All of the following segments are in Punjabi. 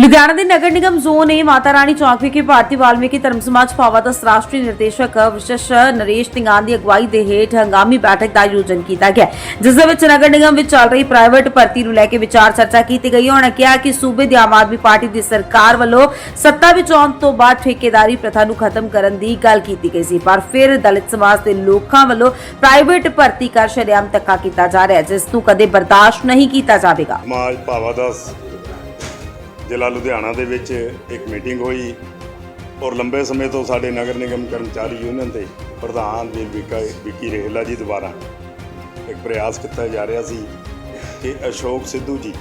ਲੁਧਿਆਣਾ ਦੇ ਨਗਰ ਨਿਗਮ ਜ਼ੋਨ ਏ ਮਾਤਾ ਰਾਣੀ ਚੌਕ ਵਿਖੇ ਭਾਰਤੀ ਵਾਲਮੀਕੀ ਧਰਮ ਸਮਾਜ ਭਾਵਾ ਦਾ ਰਾਸ਼ਟਰੀ ਨਿਰਦੇਸ਼ਕ ਵਿਸ਼ੇਸ਼ ਨਰੇਸ਼ ਸਿੰਘਾਂ ਦੀ ਅਗਵਾਈ ਦੇ ਹੇਠ ਹੰਗਾਮੀ ਬੈਠਕ ਦਾ ਆਯੋਜਨ ਕੀਤਾ ਗਿਆ। ਜਿਸ ਦੇ ਵਿੱਚ ਨਗਰ ਨਿਗਮ ਵਿੱਚ ਚੱਲ ਰਹੀ ਪ੍ਰਾਈਵੇਟ ਭਰਤੀ ਨੂੰ ਲੈ ਕੇ ਵਿਚਾਰ ਚਰਚਾ ਕੀਤੀ ਗਈ ਉਹਨਾਂ ਕਿਹਾ ਕਿ ਸੂਬੇ ਦੀ ਆਮ ਆਦਮੀ ਪਾਰਟੀ ਦੀ ਸਰਕਾਰ ਵੱਲੋਂ ਸੱਤਾ ਵਿੱਚ ਆਉਣ ਤੋਂ ਬਾਅਦ ਠੇਕੇਦਾਰੀ ਪ੍ਰਥਾ ਨੂੰ ਖਤਮ ਕਰਨ ਦੀ ਗੱਲ ਕੀਤੀ ਗਈ ਸੀ। ਪਰ ਫਿਰ ਦਲਿਤ ਸਮਾਜ ਦੇ ਲੋਕਾਂ ਵੱਲੋਂ ਪ੍ਰਾਈਵੇਟ ਭਰਤੀ ਕਰ ਸ਼ਰੇਆਮ ਧੱਕਾ ਕੀਤਾ ਜਾ ਰਿਹਾ ਜਿਸ ਨੂੰ ਕਦੇ ਬਰਦਾਸ਼ਤ ਨਹੀਂ ਕੀਤਾ ਜਾਵੇਗਾ। ਸਮਾਜ ਭਾਵਾ ਦਾ ਜ਼ਿਲ੍ਹਾ ਲੁਧਿਆਣਾ ਦੇ ਵਿੱਚ ਇੱਕ ਮੀਟਿੰਗ ਹੋਈ ਔਰ ਲੰਬੇ ਸਮੇਂ ਤੋਂ ਸਾਡੇ ਨਗਰ ਨਿਗਮ ਕਰਮਚਾਰੀ ਯੂਨੀਅਨ ਦੇ ਪ੍ਰਧਾਨ ਵੀਰ ਵਿਕਾ ਵਿੱਕੀ ਰੇਹਲਾ ਜੀ ਦੁਆਰਾ ਇੱਕ ਪ੍ਰਯਾਸ ਕੀਤਾ ਜਾ ਰਿਹਾ ਸੀ ਕਿ ਅਸ਼ੋਕ ਸਿੱਧੂ ਜੀ,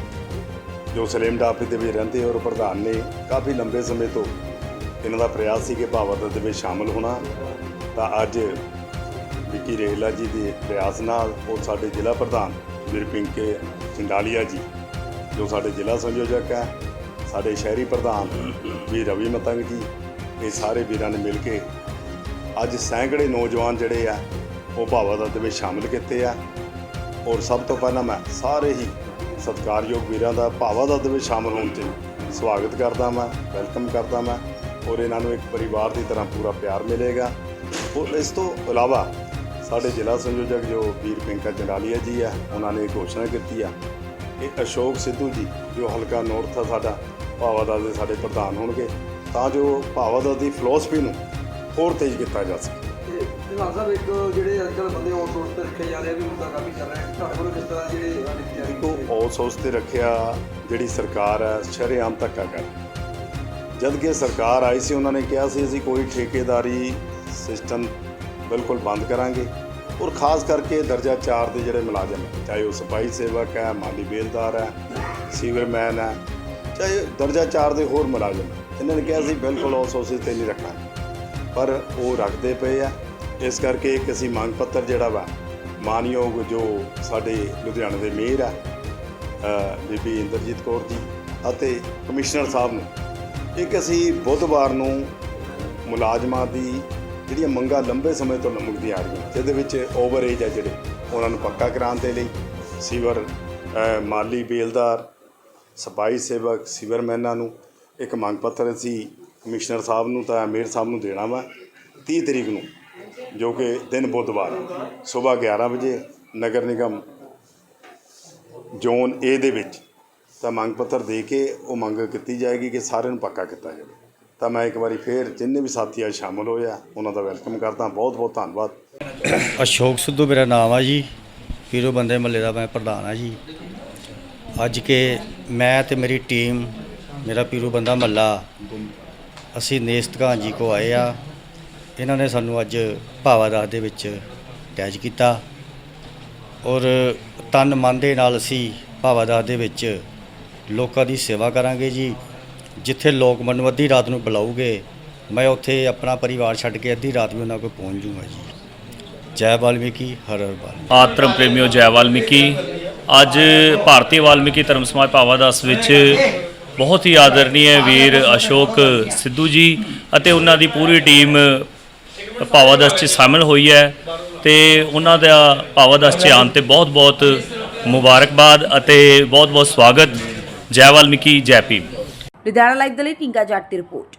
ਜੋ ਸਲੇਮ ਡਾਪੀ ਦੇ ਵੀ ਰਹਿੰਦੇ ਔਰ ਪ੍ਰਧਾਨ ਨੇ, ਕਾਫੀ ਲੰਬੇ ਸਮੇਂ ਤੋਂ ਇਹਨਾਂ ਦਾ ਪ੍ਰਯਾਸ ਸੀ ਕਿ ਭਾਵਾ ਦੇ ਵਿੱਚ ਸ਼ਾਮਲ ਹੋਣਾ। ਤਾਂ ਅੱਜ ਵਿੱਕੀ ਰੇਹਲਾ ਜੀ ਦੇ ਪ੍ਰਯਾਸ ਨਾਲ ਔਰ ਸਾਡੇ ਜ਼ਿਲ੍ਹਾ ਪ੍ਰਧਾਨ, ਵੀਰ ਪਿੰਕੇ ਚੰਡਾਲੀਆ ਜੀ, ਜੋ ਸਾਡੇ ਜ਼ਿਲ੍ਹਾ ਸੰਯੋਜਕ ਹੈ ਸਾਡੇ ਸ਼ਹਿਰੀ ਪ੍ਰਧਾਨ ਵੀ ਰਵੀ ਮਤੰਗ ਜੀ, ਇਹ ਸਾਰੇ ਵੀਰਾਂ ਨੇ ਮਿਲ ਕੇ ਅੱਜ ਸੈਂਕੜੇ ਨੌਜਵਾਨ ਜਿਹੜੇ ਆ, ਉਹ ਭਾਵਾਦਾ ਦੇ ਵਿੱਚ ਸ਼ਾਮਲ ਕੀਤੇ ਆ। ਔਰ ਸਭ ਤੋਂ ਪਹਿਲਾਂ ਮੈਂ ਸਾਰੇ ਹੀ ਸਤਿਕਾਰਯੋਗ ਵੀਰਾਂ ਦਾ ਭਾਵਾਦਾ ਦੇ ਵਿੱਚ ਸ਼ਾਮਲ ਹੋਣ ਤੇ ਸਵਾਗਤ ਕਰਦਾ ਮੈਂ ਵੈਲਕਮ ਕਰਦਾ ਮੈਂ ਔਰ ਇਹਨਾਂ ਨੂੰ ਇੱਕ ਪਰਿਵਾਰ ਦੀ ਤਰ੍ਹਾਂ ਪੂਰਾ ਪਿਆਰ ਮਿਲੇਗਾ। ਔਰ ਇਸ ਤੋਂ ਇਲਾਵਾ ਸਾਡੇ ਜ਼ਿਲ੍ਹਾ ਸੰਯੋਜਕ ਜੋ ਵੀਰ ਪਿੰਕਾ ਜੰਡਾਲੀਆ ਜੀ ਆ, ਉਹਨਾਂ ਨੇ ਘੋਸ਼ਣਾ ਕੀਤੀ ਆ। ਇਹ ਅਸ਼ੋਕ ਸਿੱਧੂ ਜੀ, ਜੋ ਹਲਕਾ ਨੌਰਥ ਆ ਸਾਡਾ ਭਾਵਾਦਾ ਦੇ ਸਾਡੇ ਪ੍ਰਧਾਨ ਹੋਣਗੇ ਤਾਂ ਜੋ ਭਾਵਾਦਾ ਦੀ ਫਿਲਾਸਫੀ ਨੂੰ ਹੋਰ ਤੇਜ਼ ਕੀਤਾ ਜਾ ਸਕੇ। ਪ੍ਰਧਾਨ ਸਾਹਿਬ ਇੱਕ ਜਿਹੜੇ ਅੱਜ ਕੱਲ੍ਹ ਬੰਦੇ ਆਊਟਸੋਰਸ ਤੇ ਰੱਖੇ ਜਾ ਰਹੇ ਆ ਵੀ ਮੁੱਦਾ ਕਾਫੀ ਚੱਲ ਰਿਹਾ ਹੈ। ਤੁਹਾਡੇ ਕੋਲ ਕਿਸ ਤਰ੍ਹਾਂ ਜਿਹੜੇ ਸਾਡੀ ਤਿਆਰੀ ਤੋਂ ਔਸੌਸ ਤੇ ਰੱਖਿਆ ਜਿਹੜੀ ਸਰਕਾਰ ਹੈ ਸ਼ਰੇਆਮ ਧੱਕਾ ਕਰ ਜਦ ਕਿ ਸਰਕਾਰ ਆਈ ਸੀ ਉਹਨਾਂ ਨੇ ਕਿਹਾ ਸੀ ਅਸੀਂ ਕੋਈ ਠੇਕੇਦਾਰੀ ਸਿਸਟਮ ਬਿਲਕੁਲ ਬੰਦ ਕਰਾਂਗੇ। ਔਰ ਖਾਸ ਕਰਕੇ ਦਰਜਾ 4 ਦੇ ਜਿਹੜੇ ਮੁਲਾਜ਼ਮ ਚਾਹੇ ਉਹ ਸਫ਼ਾਈ ਸੇਵਕ ਹੈ ਮਾਲੀ ਬੇਲਦਾਰ ਹੈ ਸੀਵਰਮੈਨ ਹੈ ਚਾਹੇ ਦਰਜਾ 4 ਦੇ ਹੋਰ ਮੁਲਾਜ਼ਮ। ਇਹਨਾਂ ਨੇ ਕਿਹਾ ਸੀ, ਬਿਲਕੁਲ ਔਸੌਸ ਤੇ ਨਹੀਂ ਰੱਖਾਂਗੇ ਪਰ ਉਹ ਰੱਖਦੇ ਪਏ ਆ। ਇਸ ਕਰਕੇ ਇੱਕ ਅਸੀਂ ਮੰਗ ਪੱਤਰ ਜਿਹੜਾ ਵਾ, ਮਾਨਯੋਗ ਜੋ ਸਾਡੇ ਲੁਧਿਆਣੇ ਦੇ ਮੇਅਰ ਆ ਬੀਬੀ ਇੰਦਰਜੀਤ ਕੌਰ ਜੀ ਅਤੇ ਕਮਿਸ਼ਨਰ ਸਾਹਿਬ ਨੂੰ, ਇੱਕ ਅਸੀਂ ਬੁੱਧਵਾਰ ਨੂੰ ਮੁਲਾਜ਼ਮਾਂ ਦੀ ਜਿਹੜੀਆਂ ਮੰਗਾਂ ਲੰਬੇ ਸਮੇਂ ਤੋਂ ਲੰਮਕਦੀਆਂ ਆ ਰਹੀਆਂ, ਜਿਹਦੇ ਵਿੱਚ ਓਵਰ ਏਜ ਆ ਜਿਹੜੇ, ਉਹਨਾਂ ਨੂੰ ਪੱਕਾ ਕਰਾਉਣ ਦੇ ਲਈ। ਸੀਵਰ ਮਾਲੀ ਬੇਲਦਾਰ ਸਫ਼ਾਈ ਸੇਵਕ, ਸੀਵਰਮੈਨਾਂ ਨੂੰ ਇੱਕ ਮੰਗ ਪੱਤਰ ਅਸੀਂ ਕਮਿਸ਼ਨਰ ਸਾਹਿਬ ਨੂੰ ਤਾਂ ਮੇਅਰ ਸਾਹਿਬ ਨੂੰ ਦੇਣਾ ਵਾ 30 ਤਰੀਕ ਨੂੰ, ਜੋ ਕਿ ਦਿਨ ਬੁੱਧਵਾਰ, ਸਵੇਰ 11 ਵਜੇ ਨਗਰ ਨਿਗਮ ਜ਼ੋਨ ਏ ਦੇ ਵਿੱਚ ਤਾਂ ਮੰਗ ਪੱਤਰ ਦੇ ਕੇ ਉਹ ਮੰਗ ਕੀਤੀ ਜਾਏਗੀ ਕਿ ਸਾਰਿਆਂ ਨੂੰ ਪੱਕਾ ਕੀਤਾ ਜਾਵੇ। ਤਾਂ ਮੈਂ ਇੱਕ ਵਾਰੀ ਫੇਰ ਜਿੰਨੇ ਵੀ ਸਾਥੀ ਅੱਜ ਸ਼ਾਮਲ ਹੋਏ ਆ, ਉਹਨਾਂ ਦਾ ਵੈਲਕਮ ਕਰਦਾ। ਬਹੁਤ ਬਹੁਤ ਧੰਨਵਾਦ। ਅਸ਼ੋਕ ਸਿੱਧੂ ਮੇਰਾ ਨਾਮ ਆ ਜੀ। ਪੀਰੋ ਬੰਦੇ ਮੱਲੇ ਦਾ ਮੈਂ ਪ੍ਰਧਾਨ ਆ ਜੀ। ਅੱਜ ਕੇ ਮੈਂ ਤੇ ਮੇਰੀ ਟੀਮ, ਮੇਰਾ ਪੀਰੂ ਬੰਦਾ ਮੱਲਾ, ਅਸੀਂ ਨੇਸਤਕਾਨ ਜੀ ਕੋ ਆਏ ਆ। ਇਹਨਾਂ ਨੇ ਸਾਨੂੰ ਅੱਜ ਭਾਵਾ ਦਾਸ ਦੇ ਵਿੱਚ ਅਟੈਚ ਕੀਤਾ। ਔਰ ਤਨ ਮਨ ਦੇ ਨਾਲ ਅਸੀਂ ਭਾਵਾ ਦਾਸ ਦੇ ਵਿੱਚ ਲੋਕਾਂ ਦੀ ਸੇਵਾ ਕਰਾਂਗੇ ਜੀ। ਜਿੱਥੇ ਲੋਕ ਮੈਨੂੰ ਅੱਧੀ ਰਾਤ ਨੂੰ ਬੁਲਾਉਗੇ, ਮੈਂ ਉੱਥੇ ਆਪਣਾ ਪਰਿਵਾਰ ਛੱਡ ਕੇ ਅੱਧੀ ਰਾਤ ਵੀ ਉਹਨਾਂ ਕੋਲ ਪਹੁੰਚ ਜੂਗਾ ਜੀ। ਜੈ ਵਾਲਮੀਕੀ ਹਰ ਹਰ ਬਾਲ ਆਤਰਮ ਪ੍ਰੇਮਿਓ ਜੈ ਵਾਲਮੀਕੀ ਅੱਜ ਭਾਰਤੀ ਵਾਲਮੀਕੀ ਧਰਮ ਸਮਾਜ ਭਾਵਾਦਾਸ ਵਿੱਚ ਬਹੁਤ ਹੀ ਆਦਰਨੀय ਵੀਰ ਅਸ਼ੋਕ ਸਿੱਧੂ ਜੀ ਅਤੇ ਉਹਨਾਂ ਦੀ ਪੂਰੀ ਟੀਮ ਭਾਵਾਦਾਸ 'ਚ ਸ਼ਾਮਿਲ ਹੋਈ ਹੈ ਤੇ ਉਹਨਾਂ ਦਾ ਭਾਵਾਦਾਸ 'ਚ ਆਉਣ ਤੇ ਬਹੁਤ-ਬਹੁਤ ਮੁਬਾਰਕਬਾਦ ਅਤੇ ਬਹੁਤ-ਬਹੁਤ ਸਵਾਗਤ। ਜੈ ਵਾਲਮੀਕੀ, ਜੈ ਭੀਮ। ਲੁਧਿਆਣਾ ਲਾਈਵ ਦੇ ਲਈ ਟਿੰਗਾ ਜੱਟ ਦੀ ਰਿਪੋਰਟ।